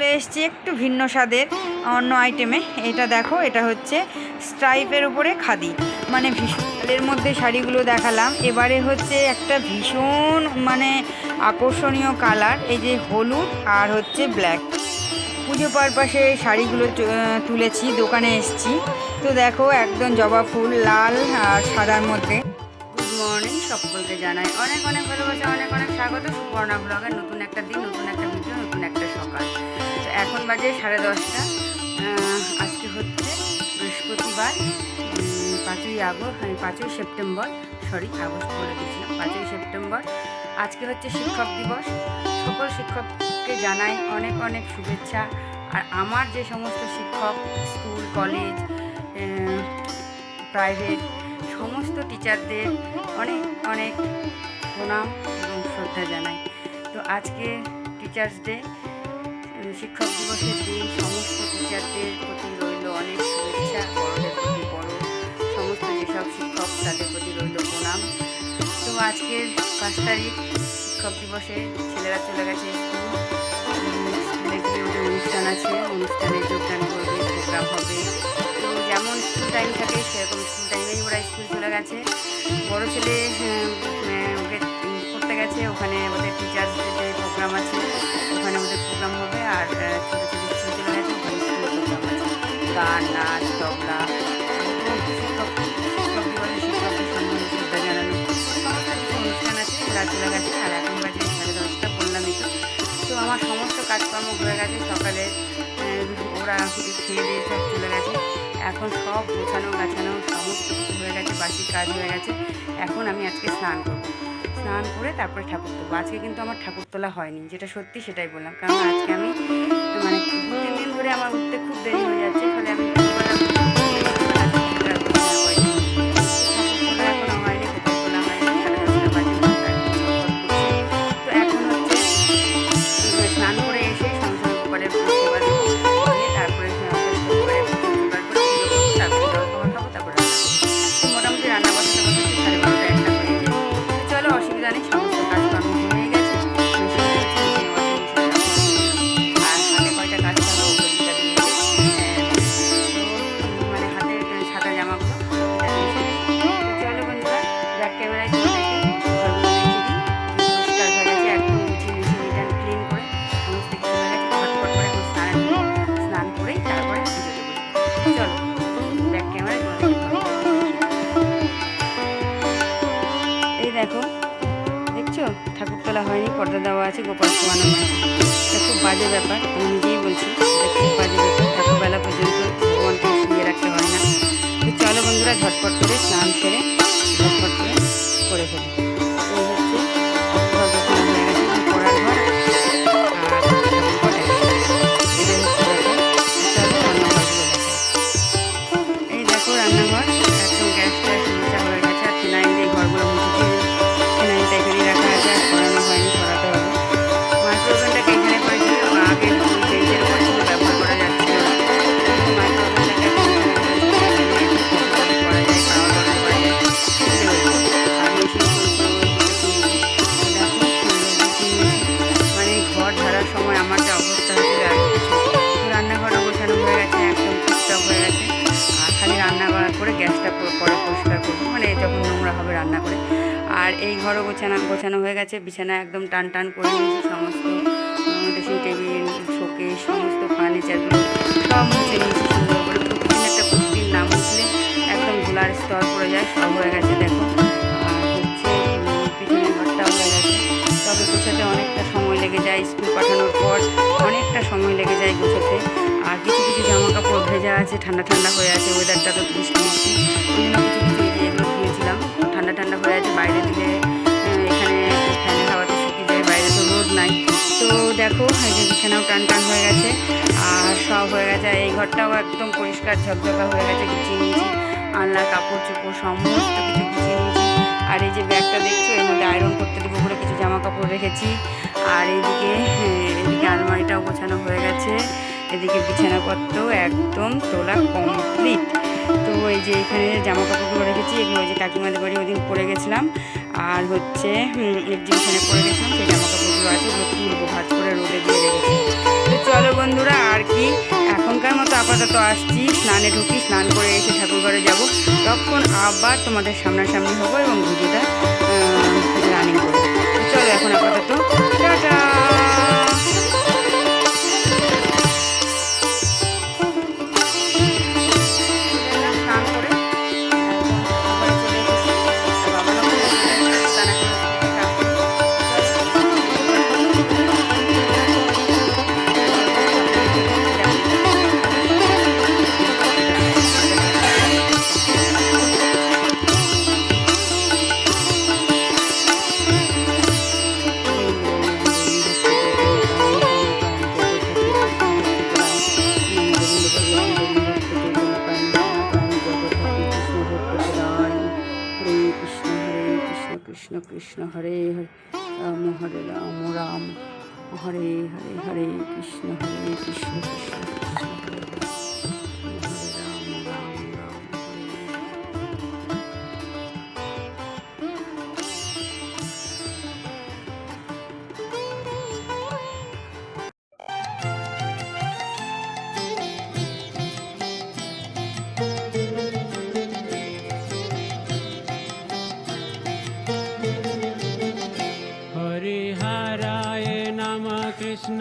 চলে এসেছি একটু ভিন্ন স্বাদের অন্য আইটেমে এটা দেখো, এটা হচ্ছে স্ট্রাইপের উপরে খাদি। মানে ভীষণের মধ্যে শাড়িগুলো দেখালাম। এবারে হচ্ছে একটা ভীষণ মানে আকর্ষণীয় কালার এই যে হলুদ আর হচ্ছে ব্ল্যাক পুজো পারপাসে শাড়িগুলো তুলেছি, দোকানে এসেছি। তো দেখো, একদম জবা ফুল, লাল আর সাদার মধ্যে। গুড মর্নিং সকলকে জানাই। অনেক অনেক ভালোবাসা, অনেক অনেক স্বাগত। সুপর্ণা ব্লগের নতুন একটা দিন, নতুন একটা ভিডিও এখন বাজে সাড়ে দশটা। আজকে হচ্ছে বৃহস্পতিবার পাঁচই আগস্ট মানে পাঁচই সেপ্টেম্বর, সরি, আগস্ট বলে দিয়েছিলাম, পাঁচই সেপ্টেম্বর। আজকে হচ্ছে শিক্ষক দিবস। সকল শিক্ষককে জানাই অনেক অনেক শুভেচ্ছা। আর আমার যে সমস্ত শিক্ষক, স্কুল, কলেজ প্রাইভেট, সমস্ত টিচারদের অনেক অনেক প্রণাম এবং শ্রদ্ধা জানাই। তো আজকে টিচার্স ডে শিক্ষক দিবসের দিন সমস্ত টিচারদের প্রতি রইল অনেক শুভেচ্ছা বড়দের প্রতি বড় সমস্ত যেসব শিক্ষক, তাদের প্রতি রইল প্রণাম। তো আজকের পাঁচ তারিখ শিক্ষক দিবসে ছেলেরা চলে গেছে স্কুল। স্কুলে গিয়ে অনুষ্ঠান আছে। অনুষ্ঠানে যোগদান করবে প্রোগ্রাম হবে। তো যেমন স্কুল টাইম থাকে, সেরকম স্কুল টাইমেই ওরা স্কুল চলে গেছে। বড় ছেলে গেছে ওখানে ওদের টিচার্সদের যে প্রোগ্রাম আছে, ওখানে ওদের প্রোগ্রাম হবে, আর ছোটো স্কুল চলে গেছে ওখানে স্কুল প্রোগ্রাম আছে। গান, নাচ, তবলা জানানো। আছে চলে গেছে এখন তো তো আমার সমস্ত কাজকর্ম হয়ে গেছে, সকালে ওরা খেয়ে দিয়ে সব চলে গেছে। এখন সব গোছানো গাছানো সমস্ত কিছু হয়ে গেছে বাসি কাজ হয়ে গেছে। এখন আমি আজকে স্নান করব। স্নান করে তারপরে ঠাকুর তুলবো। আজকে কিন্তু আমার ঠাকুর তোলা হয়নি, যেটা সত্যি সেটাই বললাম। কারণ আজকে আমি মানে দু তিন দিন ধরে আমার উঠতে খুব দেরি হয়ে যাচ্ছে, ফলে আমি আর এই ঘরও গোছানো গোছানো হয়ে গেছে। বিছানা একদম টান টান করে সমস্ত ড্রেসিং টেবিল শোকেস সমস্ত ফার্নিচারগুলো সব মুছে একটা প্রতিদিন না মুছলে একদম ধুলার স্তর পড়ে যায়, সব হয়ে গেছে, দেখো। হয়ে গেছে। তবে গোছাতে অনেকটা সময় লেগে যায় স্কুল পাঠানোর পর, অনেকটা সময় লেগে যায় গোছাতে। আর কিছু কিছু জামা কাপড় ভেজা আছে, ঠান্ডা ঠান্ডা হয়ে আছে ওয়েদারটা তো বৃষ্টি বৃষ্টি ওই জন্য কিছু কিছু এগুলো ধুয়েছিলাম, ঠান্ডা ঠান্ডা হয়ে আছে বাইরে দিলে টান টান হয়ে গেছে। আর সব হয়ে গেছে। এই ঘরটাও একদম পরিষ্কার ঝকঝকা হয়ে গেছে গুছিয়ে নিয়েছি। আনলা কাপড় চোপড় সমস্ত কিছু গুছিয়ে নিয়েছি। আর এই যে ব্যাগটা দেখছ এর মধ্যে আয়রন করতে দেবো করে কিছু জামা কাপড় রেখেছি। আর এইদিকে হ্যাঁ, এদিকে আলমারিটাও গোছানো হয়ে গেছে। এদিকে বিছানাপত্র একদম তোলা কমপ্লিট তো এই যে এখানে জামা কাপড়গুলো রেখেছি এগুলো ওই যে কাকিমাদের বাড়ি ওদিন পরে গেছিলাম। আর হচ্ছে এক্সিবিশনে পরে গেছিলাম সেই জামা কাপড়গুলো আছে ওগুলো তুলবো ভাজ করে রোদে দিয়ে রেখেছি। আর কি এখনকার মতো আপাতত আসছি, স্নানে ঢুকি, স্নান করে এসে ঠাকুরঘরে যাব। তখন আবার তোমাদের সামনাসামনি হব এবং ভিডিওটা রানিং করব। চলো এখন আপাতত, টাটা!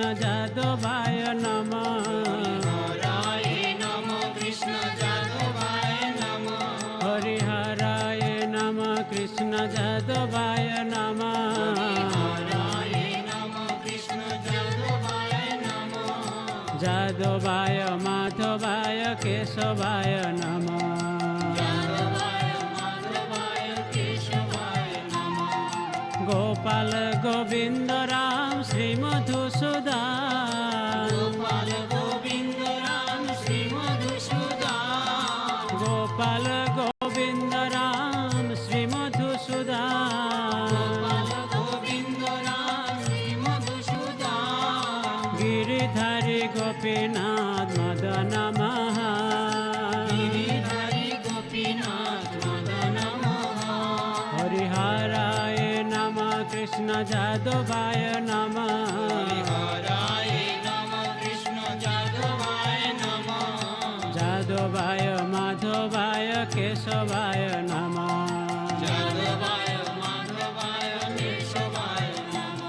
কৃষ্ণ যাদবায় নম হরিহরায় নম কৃষ্ণ যাদবায় নম। যাদবায় মাধবায় কেশবায় নম। গোপাল গোবিন্দ রাম শ্রী মধুসূদা যাদবায় মাধবায় কেশবায় নম। যাদবায় মাধবায় কেশবায় নম।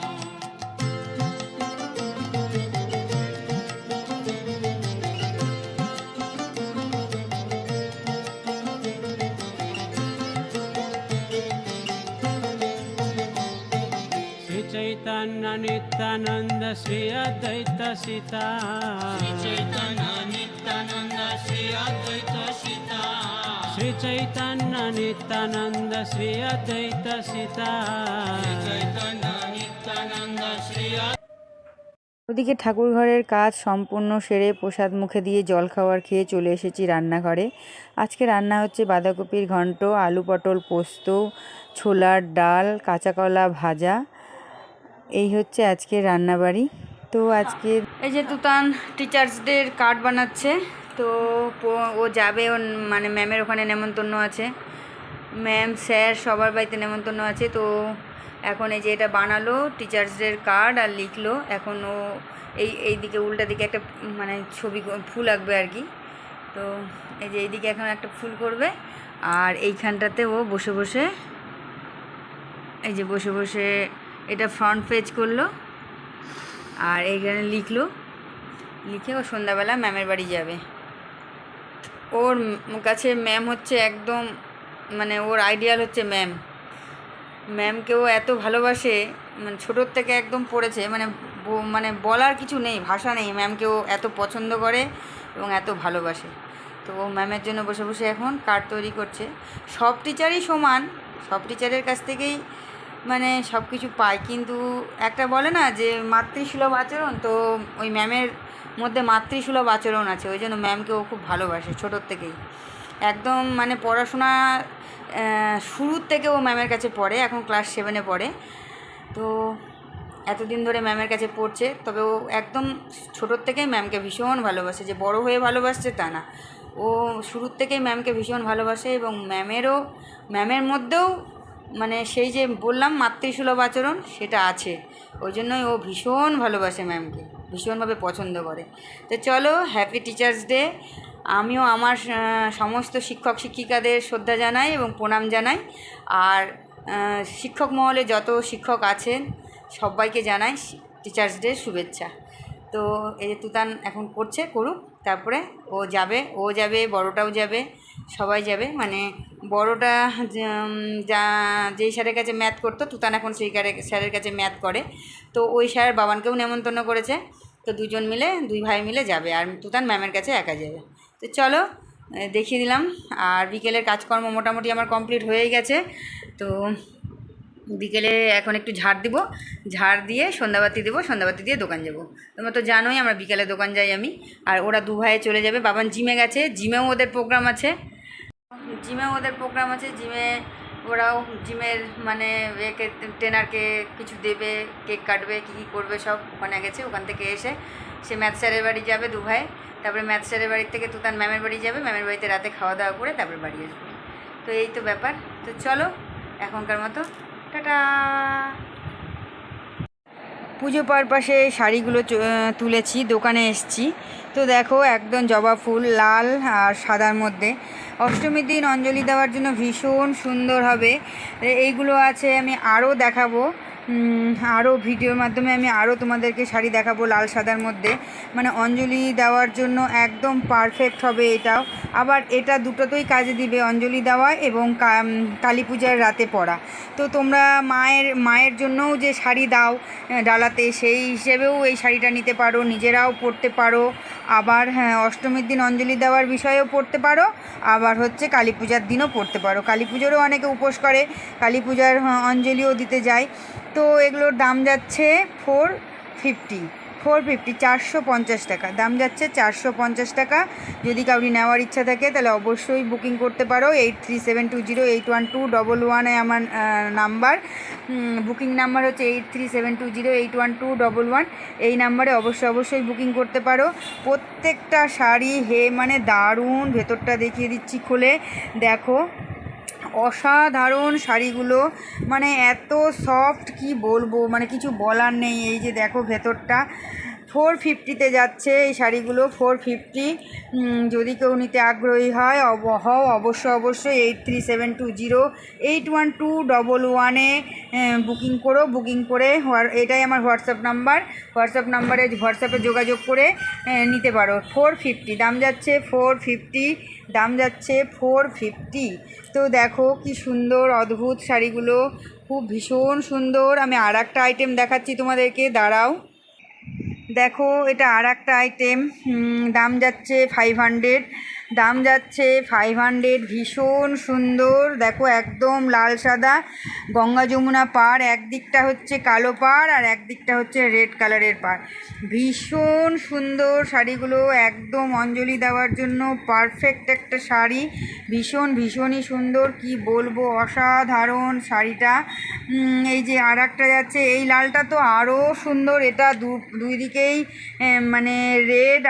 শ্রী চৈতন্য নিত্যানন্দ শ্রী অদ্বৈত সীতা শ্রী চৈতন্য নিত্যানন্দ শ্রী অদ্বৈত সীতা শ্রী চৈতন্য নিত্যানন্দ শ্রী অদ্বৈত সীতা চৈতন্য নিত্যানন্দ শ্রী ওদিকে ঠাকুর ঘরের কাজ সম্পূর্ণ সেরে প্রসাদ মুখে দিয়ে জল খাওয়ার খেয়ে চলে এসেছি রান্নাঘরে। আজকে রান্না হচ্ছে বাঁধাকপির ঘন্ট আলু পটল পোস্ত ছোলার ডাল কাঁচা কলা ভাজা। এই হচ্ছে আজকে রান্নাবাড়ি। তো আজকে এই যে তুতান টিচার্সদের কার্ড বানাচ্ছে। তো ও যাবে, ওর মানে ম্যামের ওখানে নেমন্তন্ন আছে। ম্যাম স্যার সবার বাড়িতে নেমন্তন্ন আছে, তো এখন এই যে এটা বানালো টিচার্সদের কার্ড আর লিখলো, এখন ও এই এই দিকে, উল্টা দিকে একটা মানে ছবি ফুল আঁকবে আর কি। তো এই যে এইদিকে এখন একটা ফুল করবে, আর এইখানটাতে ও বসে বসে, এই যে বসে বসে এটা ফ্রন্ট পেজ করল, আর এইখানে লিখলো। লিখে ও সন্ধ্যাবেলা ম্যামের বাড়ি যাবে। ওর কাছে ম্যাম হচ্ছে একদম মানে ওর আইডিয়াল হচ্ছে ম্যাম ম্যামকেও এত ভালোবাসে মানে ছোটোর থেকে একদম পড়েছে মানে মানে বলার কিছু নেই, ভাষা নেই। ম্যামকেও এত পছন্দ করে এবং এত ভালোবাসে। তো ও ম্যামের জন্য বসে বসে এখন কার্ড তৈরি করছে। সব টিচারই সমান, সব টিচারের কাছ থেকেই মানে সব কিছু পায়। কিন্তু একটা বলে না যে মাতৃসুলভ আচরণ, তো ওই ম্যামের মধ্যে মাতৃসুলভ আচরণ আছে, ওই জন্য ম্যামকে ও খুব ভালোবাসে ছোটোর থেকেই। একদম মানে পড়াশোনা শুরুর থেকে ও ম্যামের কাছে পড়ে, এখন ক্লাস সেভেনে পড়ে। তো এতদিন ধরে ম্যামের কাছে পড়ছে, তবে ও একদম ছোটোর থেকেই ম্যামকে ভীষণ ভালোবাসে, যে বড় হয়ে ভালোবাসছে তা না। ও শুরুর থেকেই ম্যামকে ভীষণ ভালোবাসে এবং ম্যামেরও ম্যামের মধ্যেও মানে সেই যে বললাম মাতৃসুলভ আচরণ, সেটা আছে। ওই জন্যই ও ভীষণ ভালোবাসে ম্যামকে, ভীষণভাবে পছন্দ করে। তো চলো হ্যাপি টিচার্স ডে আমিও আমার সমস্ত শিক্ষক শিক্ষিকাদের শ্রদ্ধা জানাই এবং প্রণাম জানাই। আর শিক্ষক মহলে যত শিক্ষক আছেন, সবাইকে জানাই টিচার্স ডে শুভেচ্ছা। তো এই যে তুতান এখন করছে, করুক। তারপরে ও যাবে ও যাবে, বড়টাও যাবে। সবাই যাবে। মানে বড়টা যা যেই স্যারের কাছে ম্যাথ করতো, তুতান এখন সেই স্যারের কাছে ম্যাথ করে। তো ওই স্যার বাবানকেও নেমন্তন্ন করেছে। তো দুজন মিলে, দুই ভাই মিলে যাবে। আর তুতান ম্যামের কাছে একা যাবে। তো চলো দেখিয়ে দিলাম। আর বিকেলের কাজকর্ম মোটামুটি আমার কমপ্লিট হয়েই গেছে। তো বিকেলে এখন একটু ঝাড় দিব। ঝাড় দিয়ে সন্ধ্যাবাতি দেবো, সন্ধ্যাবাতি দিয়ে দোকান যাব। তোমরা তো জানোই, আমরা বিকেলে দোকান যাই আমি। আর ওরা দু ভাইয়ে চলে যাবে। বাবান জিমে গেছে। জিমেও ওদের প্রোগ্রাম আছে। জিমেও ওদের প্রোগ্রাম আছে, জিমে ওরাও জিমের মানে একে ট্রেনারকে কিছু দেবে কেক কাটবে, কী কী করবে সব ওখানে গেছে, ওখান থেকে এসে সে ম্যাথ স্যারের বাড়ি যাবে দু ভাই তারপরে ম্যাথ স্যারের বাড়ির থেকে তুতান ম্যামের বাড়ি যাবে ম্যামের বাড়িতে রাতে খাওয়া দাওয়া করে তারপরে বাড়ি আসবে। তো এই তো ব্যাপার। তো চলো, এখনকার মতো, টাটা! পুজো পারপাসে শাড়িগুলো তুলেছি, দোকানে এসছি। তো দেখো, একদম জবা ফুল, লাল আর সাদার মধ্যে। অষ্টমীর দিন অঞ্জলি দেওয়ার জন্য ভীষণ সুন্দর হবে। এইগুলো আছে, আমি আরও দেখাবো। আরও ভিডিওর মাধ্যমে আমি আরও তোমাদেরকে শাড়ি দেখাবো লাল সাদার মধ্যে। মানে অঞ্জলি দেওয়ার জন্য একদম পারফেক্ট হবে এটাও। আবার এটা দুটোতেই কাজে দিবে অঞ্জলি দেওয়া এবং কালী পূজার রাতে পরা। তো তোমরা মায়ের মায়ের জন্যও যে শাড়ি দাও ডালাতে সেই হিসেবেও এই শাড়িটা নিতে পারো, নিজেরাও পরতে পারো। আবার হ্যাঁ অষ্টমীর দিন অঞ্জলি দেওয়ার বিষয়েও পড়তে পারো আবার হচ্ছে কালী পূজার দিনও পড়তে পারো। কালী পুজোরও অনেকে উপোস করে কালী পূজার হ্যাঁ, অঞ্জলিও দিতে যায়। তো এগুলোর দাম যাচ্ছে ফোর ফিফটি ফোর ফিফটি চারশো পঞ্চাশ টাকা। দাম যাচ্ছে চারশো পঞ্চাশ টাকা। যদি কাউরি নেওয়ার ইচ্ছা থাকে, তাহলে অবশ্যই বুকিং করতে পারো। Eight three seven two zero, eight one two double ওয়ানে আমার নাম্বার। বুকিং নাম্বার হচ্ছে eight three seven two zero, eight one two double one. এই নাম্বারে অবশ্যই অবশ্যই বুকিং করতে পারো। প্রত্যেকটা শাড়ি হে মানে দারুণ। ভেতরটা দেখিয়ে দিচ্ছি খুলে। দেখো অসাধারণ শাড়িগুলো। মানে এত সফট কি বলব? মানে কিছু বলার নেই। এই যে দেখো ভেতরটা। ফোর ফিফটিতে যাচ্ছে এই শাড়িগুলো, ফোর ফিফটি। যদি কেউ নিতে আগ্রহী হয়, অব, হও অবশ্য অবশ্যই eight three seven two zero, eight one two double ওয়ানে বুকিং করো, বুকিং করে এটাই আমার হোয়াটসঅ্যাপ নাম্বার। হোয়াটসঅ্যাপ নাম্বারে হোয়াটসঅ্যাপে যোগাযোগ করে নিতে পারো। ফোর ফিফটি, দাম যাচ্ছে ফোর ফিফটি, দাম যাচ্ছে ফোর ফিফটি। তো দেখো কি সুন্দর, অদ্ভুত শাড়িগুলো, খুব ভীষণ সুন্দর। আমি আর একটা আইটেম দেখাচ্ছি তোমাদেরকে, দাঁড়াও। দেখো এটা আর একটা আইটেম দাম যাচ্ছে ফাইভ হান্ড্রেড দাম যাচ্ছে ফাইভ হান্ড্রেড ভীষণ সুন্দর। দেখো একদম লাল সাদা। গঙ্গা যমুনা পাড় একদিকটা হচ্ছে কালো পাড় আর একদিকটা হচ্ছে রেড কালারের পাড় ভীষণ সুন্দর শাড়িগুলো, একদম অঞ্জলি দেওয়ার জন্য পারফেক্ট একটা শাড়ি। ভীষণ, ভীষণই সুন্দর। কি বলব, অসাধারণ শাড়িটা। এই যে আর একটা যাচ্ছে, এই লালটা তো আরও সুন্দর। এটা দু, দুই দিকেই মানে রেড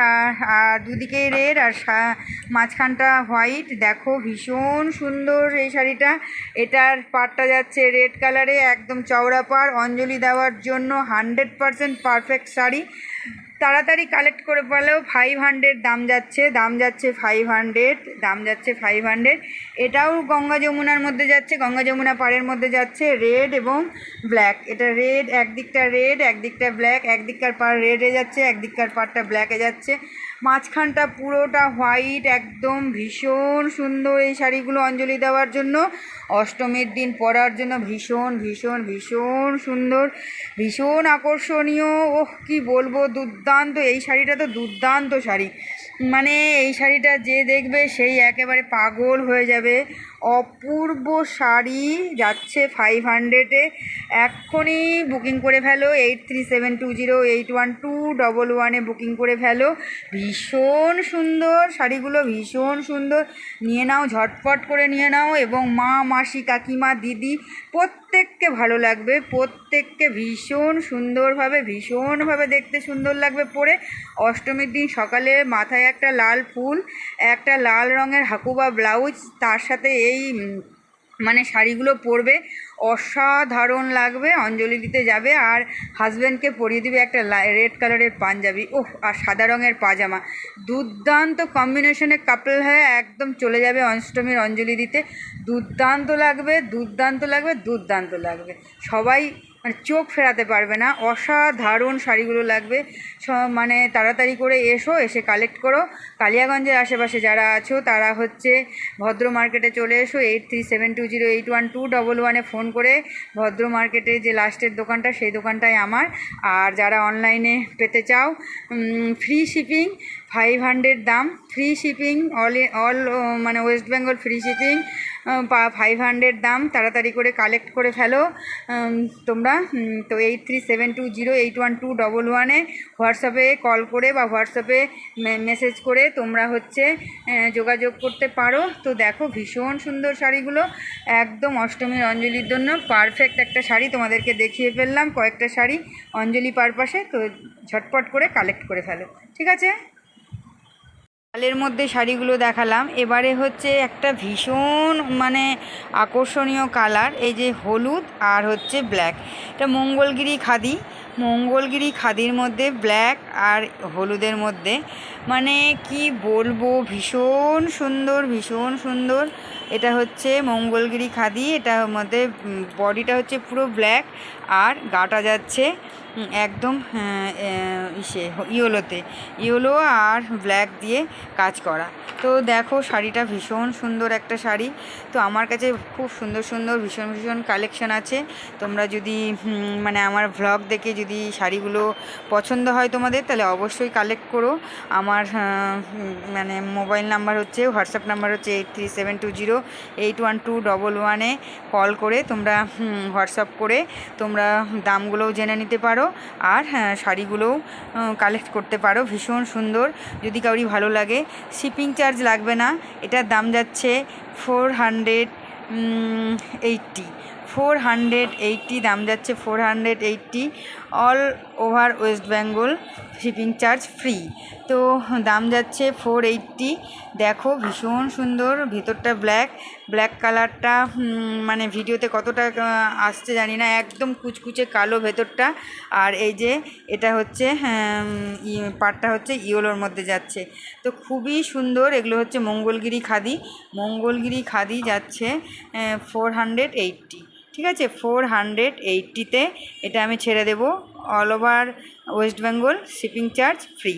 আর দুদিকেই রেড আর মাঝখানটা হোয়াইট দেখো ভীষণ সুন্দর এই শাড়িটা। এটার পাড়টা যাচ্ছে রেড কালারে একদম চওড়া পাড়। অঞ্জলি দেওয়ার জন্য হান্ড্রেড পারসেন্ট পারফেক্ট শাড়ি। তাড়াতাড়ি কালেক্ট করে পেলেও ফাইভ হান্ড্রেড দাম যাচ্ছে দাম যাচ্ছে ফাইভ হান্ড্রেড দাম যাচ্ছে ফাইভ হান্ড্রেড এটাও গঙ্গা যমুনার মধ্যে যাচ্ছে, গঙ্গা যমুনা পাড়ের মধ্যে যাচ্ছে রেড এবং ব্ল্যাক এটা রেড একদিকটা রেড একদিকটা ব্ল্যাক একদিককার পাড় রেডে যাচ্ছে, একদিককার পাড়টা ব্ল্যাকে যাচ্ছে। মাঝখানটা পুরোটা হোয়াইট, একদম ভীষণ সুন্দর এই শাড়িগুলো অঞ্জলি দেওয়ার জন্য। অষ্টমীর দিন পরার জন্য ভীষণ ভীষণ ভীষণ সুন্দর, ভীষণ আকর্ষণীয়। ওহ, কি বলব, দুর্দান্ত। এই শাড়িটা তো দুর্দান্ত শাড়ি। মানে এই শাড়িটা যে দেখবে সেই একেবারে পাগল হয়ে যাবে। অপূর্ব শাড়ি যাচ্ছে ফাইভ হান্ড্রেডে এক্ষুনি বুকিং করে ফেলো eight three seven two zero eight one two double ওয়ানে বুকিং করে ফেলো। ভীষণ সুন্দর শাড়িগুলো, ভীষণ সুন্দর। নিয়ে নাও, ঝটপট করে নিয়ে নাও এবং মা, মাসি, কাকিমা, দিদি, প্রত্যেককে ভালো লাগবে, প্রত্যেককে ভীষণ সুন্দরভাবে, ভীষণভাবে দেখতে সুন্দর লাগবে পরে। অষ্টমীর দিন সকালে মাথায় একটা লাল ফুল, একটা লাল রঙের হাকুবা ব্লাউজ, তার সাথে এই মানে শাড়িগুলো পরবে, অসাধারণ লাগবে, অঞ্জলি দিতে যাবে আর হাজব্যান্ডকে পরিয়ে দিবে একটা রেড কালারের পাঞ্জাবি। ওহ আর সাদা রঙের পাজামা। দুর্দান্ত কম্বিনেশনে কাপল হয়ে একদম চলে যাবে অষ্টমীর অঞ্জলি দিতে। দুর্দান্ত লাগবে দুর্দান্ত লাগবে দুর্দান্ত লাগবে। সবাই মানে চোখ ফেরাতে পারবে না। অসাধারণ শাড়িগুলো লাগবে। মানে তাড়াতাড়ি করে এসো, এসে কালেক্ট করো। কালিয়াগঞ্জের আশেপাশে যারা আছো, তারা হচ্ছে ভদ্র মার্কেটে চলে এসো। Eight three seven two zero eight one two double ওয়ানে ফোন করে ভদ্র মার্কেটে যে লাস্টের দোকানটা, সেই দোকানটাই আমার। আর যারা অনলাইনে পেতে চাও ফ্রি শিপিং ফাইভ হান্ড্রেড দাম। ফ্রি শিপিং অল অল মানে West Bengal free shipping five hundred দাম, তাড়াতাড়ি করে কালেক্ট করে ফেলো। তোমরা তো eight three seven two zero eight one two double ওয়ানে হোয়াটসঅ্যাপে কল করে বা হোয়াটসঅ্যাপে মেসেজ করে তোমরা হচ্ছে যোগাযোগ করতে পারো। তো দেখো ভীষণ সুন্দর শাড়িগুলো, একদম অষ্টমীর অঞ্জলির জন্য পারফেক্ট একটা শাড়ি তোমাদেরকে দেখিয়ে ফেললাম, কয়েকটা শাড়ি অঞ্জলি পারপাসে, তো ঝটপট করে কালেক্ট করে ফেলো। ঠিক আছে? লালের মধ্যে শাড়িগুলো দেখালাম। এবারে হচ্ছে একটা ভীষণ মানে আকর্ষণীয় কালার, এই যে হলুদ আর হচ্ছে ব্ল্যাক। এটা মঙ্গলগিরি খাদি। মঙ্গলগিরি খাদির মধ্যে ব্ল্যাক আর হলুদের মধ্যে। মানে কি বলব? ভীষণ সুন্দর ভীষণ সুন্দর। এটা হচ্ছে মঙ্গলগিরি খাদি এটার মধ্যে বডিটা হচ্ছে পুরো ব্ল্যাক আর গাটা যাচ্ছে একদম ইসে, ইয়োলোতে। ইয়োলো আর ব্ল্যাক দিয়ে কাজ করা। তো দেখো, শাড়িটা ভীষণ সুন্দর একটা শাড়ি। তো আমার কাছে খুব সুন্দর সুন্দর, ভীষণ ভীষণ কালেকশন আছে। তোমরা যদি মানে আমার ভ্লগ দেখে যদি শাড়িগুলো পছন্দ হয় তোমাদের, তাহলে অবশ্যই কালেক্ট করো। আমার মানে মোবাইল নাম্বার হচ্ছে হোয়াটসঅ্যাপ নাম্বার হচ্ছে eight three seven two zero eight one two double ওয়ানে কল করে তোমরা হোয়াটসঅ্যাপ করে তোমরা দামগুলোও জেনে নিতে পারো আর হ্যাঁ শাড়িগুলোও কালেক্ট করতে পারো। ভীষণ সুন্দর। যদি কাউরি ভালো লাগে, শিপিং চার্জ লাগবে না। এটার দাম যাচ্ছে four hundred eighty. Four hundred eighty, দাম যাচ্ছে four hundred eighty. All over West Bengal shipping charge free. তো দাম যাচ্ছে ফোর এইট্টি দেখো ভীষণ সুন্দর ভিতরটা ব্ল্যাক ব্ল্যাক কালারটা মানে ভিডিওতে কতটা আসছে জানি না একদম কুচকুচে কালো ভেতরটা। আর এই যে এটা হচ্ছে হ্যাঁ, পাটটা হচ্ছে ইয়োলোর মধ্যে যাচ্ছে। তো খুবই সুন্দর এগুলো হচ্ছে মঙ্গলগিরি খাদি। মঙ্গলগিরি খাদি যাচ্ছে ফোর হান্ড্রেড এইট্টি ঠিক আছে? ফোর হান্ড্রেড এইট্টিতে এটা আমি ছেড়ে দেবো। All over West Bengal shipping charge free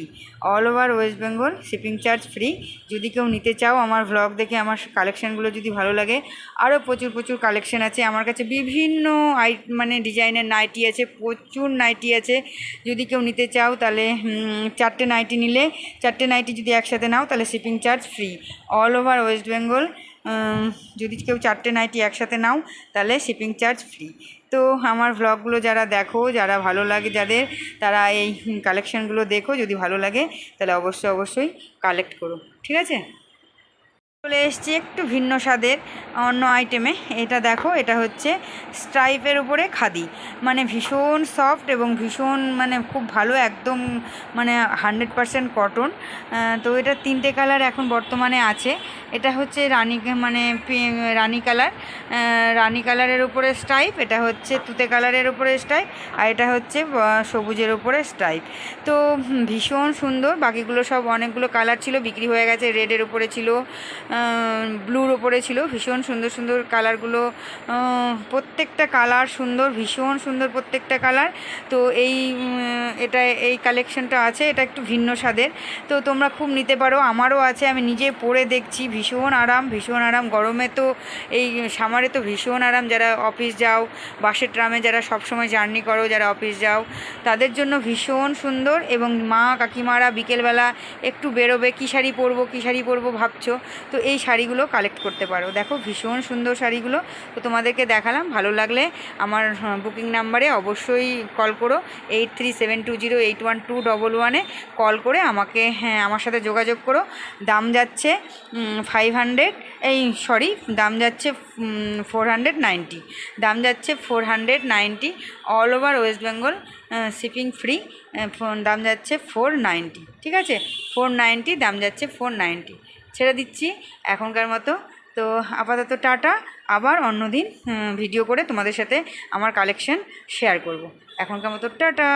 all over West Bengal shipping charge free যদি কেউ নিতে চাও আমার ভ্লগ দেখে, আমার কালেকশানগুলো যদি ভালো লাগে আরও প্রচুর প্রচুর কালেকশন আছে। আমার কাছে বিভিন্ন আই মানে ডিজাইনের নাইটি আছে, প্রচুর নাইটি আছে। যদি কেউ নিতে চাও তাহলে চারটে নাইটি নিলে, চারটে নাইটি যদি একসাথে নাও তাহলে shipping charge free all over West Bengal যদি কেউ চারটে নাইটি একসাথে নাও, তাহলে শিপিং চার্জ ফ্রি তো আমার ভ্লগগুলো যারা দেখো, যারা ভালো লাগে যাদের, তারা এই কালেকশানগুলো দেখো, যদি ভালো লাগে, তাহলে অবশ্যই অবশ্যই কালেক্ট করো। ঠিক আছে? চলে এসছি একটু ভিন্ন স্বাদের, অন্য আইটেমে এটা দেখো, এটা হচ্ছে স্ট্রাইপের উপরে খাদি। মানে ভীষণ সফট এবং ভীষণ মানে খুব ভালো, একদম মানে হান্ড্রেড পারসেন্ট কটন তো এটা তিনটে কালার এখন বর্তমানে আছে। এটা হচ্ছে রানি মানে রানি কালার রানি কালারের উপরে স্ট্রাইপ এটা হচ্ছে তুতে কালারের উপরে স্ট্রাইপ আর এটা হচ্ছে সবুজের উপরে স্ট্রাইপ তো ভীষণ সুন্দর, বাকিগুলো সব অনেকগুলো কালার ছিল, বিক্রি হয়ে গেছে রেডের উপরে ছিল। ব্লুর ওপরে ছিল, ভীষণ সুন্দর সুন্দর কালারগুলো প্রত্যেকটা কালার সুন্দর, ভীষণ সুন্দর প্রত্যেকটা কালার। তো এই এটা, এই কালেকশনটা আছে, এটা একটু ভিন্ন স্বাদের। তো তোমরা খুব নিতে পারো, আমারও আছে, আমি নিজে পরে দেখছি, ভীষণ আরাম ভীষণ আরাম। গরমে তো এই সামারে তো ভীষণ আরাম, যারা অফিস যাও, বাসের ট্রামে যারা সবসময় জার্নি করো, যারা অফিস যাও, তাদের জন্য ভীষণ সুন্দর এবং মা কাকিমারা বিকেলবেলা একটু বেরোবে, কী শাড়ি পরবো, কী শাড়ি পরবো ভাবছ। তো এই শাড়িগুলো কালেক্ট করতে পারো। দেখো ভীষণ সুন্দর শাড়িগুলো। তো তোমাদেরকে দেখালাম, ভালো লাগলে আমার বুকিং নাম্বারে অবশ্যই কল করো। Eight three seven two zero eight one two double ওয়ানে কল করে আমাকে হ্যাঁ আমার সাথে যোগাযোগ করো। দাম যাচ্ছে ফাইভ হান্ড্রেড এই সরি দাম যাচ্ছে ফোর হান্ড্রেড নাইনটি দাম যাচ্ছে four hundred ninety all over West Bengal shipping free দাম যাচ্ছে ফোর নাইনটি ঠিক আছে? ফোর নাইনটি দাম যাচ্ছে ফোর নাইনটি ছেড়ে দিচ্ছি এখনকার মতো। তো আপাতত টাটা। আবার অন্য দিন ভিডিও করে তোমাদের সাথে আমার কালেকশন শেয়ার করব। এখনকার মতো টাটা।